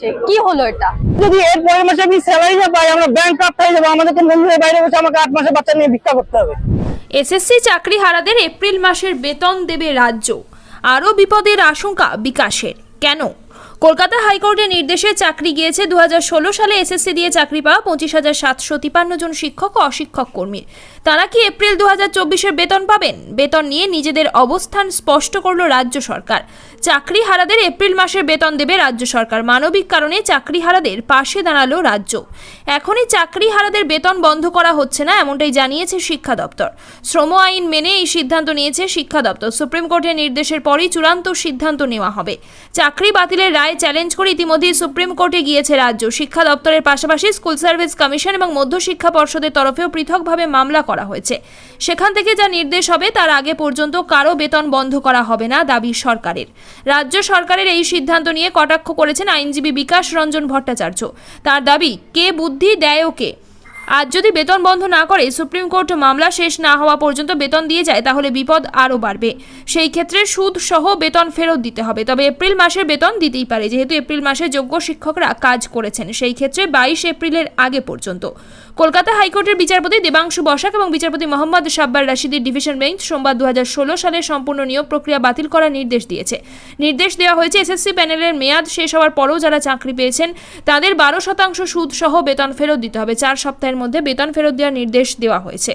কি হলো এটা? যদি এর পরের মাসে আমি স্যালারি না পাই আমরা ব্যাংক কাপ হয়ে যাব আমাদেরকে বন্ধুদের বাইরে বসে আমাকে আট মাসে বাচ্চা নিয়ে ভিক্ষা করতে হবে। এসএসসি চাকরি হারাদের এপ্রিল মাসের বেতন দেবে রাজ্য। আরও বিপদের আশঙ্কা বিকাশের। কেন? কলকাতা হাইকোর্টের নির্দেশে চাকরি গিয়েছে দু হাজার ষোলো সালে এসএসসি দিয়ে চাকরি পাওয়া পঁচিশ হাজার সাতশো তিপান্ন জন শিক্ষক ও অশিক্ষক কর্মীর তারা কি এপ্রিল দু হাজার বেতন পাবেন? বেতন নিয়ে নিজেদের অবস্থান স্পষ্ট করল রাজ্য সরকার। চাকরি হারাদের এপ্রিল মাসের বেতন দেবে রাজ্য সরকার। মানবিক কারণে চাকরি হারাদের পাশে দাঁড়াল রাজ্য। এখনই চাকরি হারাদের বেতন বন্ধ করা হচ্ছে না, এমনটাই জানিয়েছে শিক্ষা দপ্তর। শ্রম আইন মেনে এই সিদ্ধান্ত নিয়েছে শিক্ষা দপ্তর। সুপ্রিম কোর্টের নির্দেশের পরই চূড়ান্ত সিদ্ধান্ত নেওয়া হবে। চাকরি বাতিলের রায় চ্যালেঞ্জ করে ইতিমধ্যেই সুপ্রিম কোর্টে গিয়েছে রাজ্য। শিক্ষা দপ্তরের পাশাপাশি স্কুল সার্ভিস কমিশন এবং মধ্যশিক্ষা পর্ষদের তরফেও পৃথকভাবে মামলা করা হয়েছে। সেখান থেকে যা নির্দেশ হবে তার আগে পর্যন্ত কারও বেতন বন্ধ করা হবে না দাবি সরকারের। রাজ্য সরকারের এই সিদ্ধান্ত নিয়ে কটাক্ষ করেছেন আইনজীবী বিকাশ রঞ্জন ভট্টাচার্য। তার দাবি, কে বুদ্ধি দেয় ওকে আজ যদি বেতন বন্ধ না করে সুপ্রিম কোর্ট মামলা শেষ না হওয়া পর্যন্ত বেতন দিয়ে যায়, তাহলে বিপদ আরও বাড়বে। সেই ক্ষেত্রে সুদ সহ বেতন ফেরত দিতে হবে। তবে এপ্রিল মাসের বেতন দিতেই পারে, যেহেতু এপ্রিল মাসে যোগ্য শিক্ষকরা কাজ করেছেন। সেই ক্ষেত্রে বাইশ এপ্রিলের আগে পর্যন্ত। কলকাতা হাইকোর্টের বিচারপতি দেবাংশু বসাক এবং বিচারপতি মোহাম্মদ সাব্বার রাশিদের ডিভিশন বেঞ্চ সোমবার দু হাজার ষোলো সালে সম্পূর্ণ নিয়োগ প্রক্রিয়া বাতিল করার নির্দেশ দিয়েছে। নির্দেশ দেওয়া হয়েছে, এসএসসি প্যানেলের মেয়াদ শেষ হওয়ার পরও যারা চাকরি পেয়েছেন, তাদের বারো শতাংশ সুদ সহ বেতন ফেরত দিতে হবে। চার সপ্তাহের মধ্যে বেতন ফেরত দেওয়ার নির্দেশ দেওয়া হয়েছে।